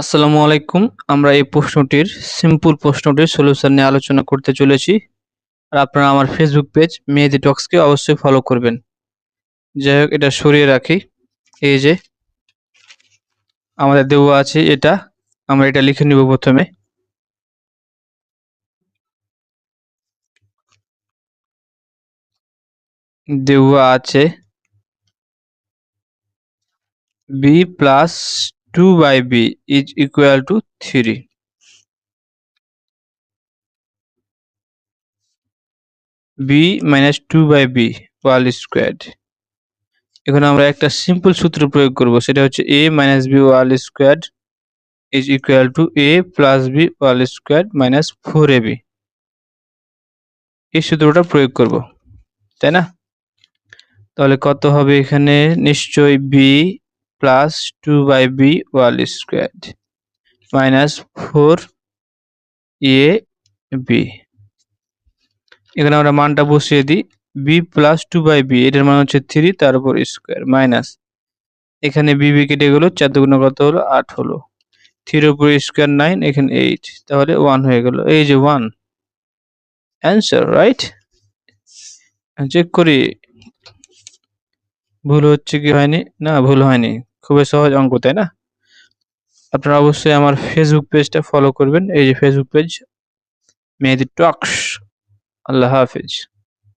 আসসালামু আলাইকুম। আমরা এই প্রশ্নটির সিম্পল প্রশ্নটির সলিউশন নিয়ে আলোচনা করতে চলেছি। আর আপনারা আমার ফেসবুক পেজ মেহেদি টক্সকে অবশ্যই ফলো করবেন। যাই হোক, এটা সরিয়ে রাখি। এই যে, আমাদের দেওয়া আছে এটা। আমরা এটা লিখে নিব প্রথমে। দেওয়া আছে B plus two by B is equal to three B minus two by B whole square এখানে আমরা একটা সিম্পল সূত্র প্রয়োগ করব, সেটা হচ্ছে B whole square is equal to A plus B whole square minus four A B এই সূত্রটা প্রয়োগ করব, তাই না? তাহলে কত হবে এখানে? নিশ্চয়ই B plus two by B whole square minus four A B এখানে আমরা মানটা বসিয়ে দিই। B plus two by B এটার মান হচ্ছে থ্রি তার উপর স্কোয়ার মাইনাস এখানে বি বি কেটে গেলো, চার দুগুণ কত হলো? আট হলো। থ্রির উপর স্কোয়ার নাইন এখানে এইট তাহলে ওয়ান হয়ে গেল। এই যে ওয়ান অ্যান্সার রাইট চেক করি। ভুল হচ্ছে কি হয়নি? না, ভুল হয়নি। খুবই সহজ অঙ্ক, তাই না? আপনারা অবশ্যই আমার ফেসবুক পেজটা ফলো করবেন। এই যে ফেসবুক পেজ মেহেদি টক্স আল্লাহ হাফিজ।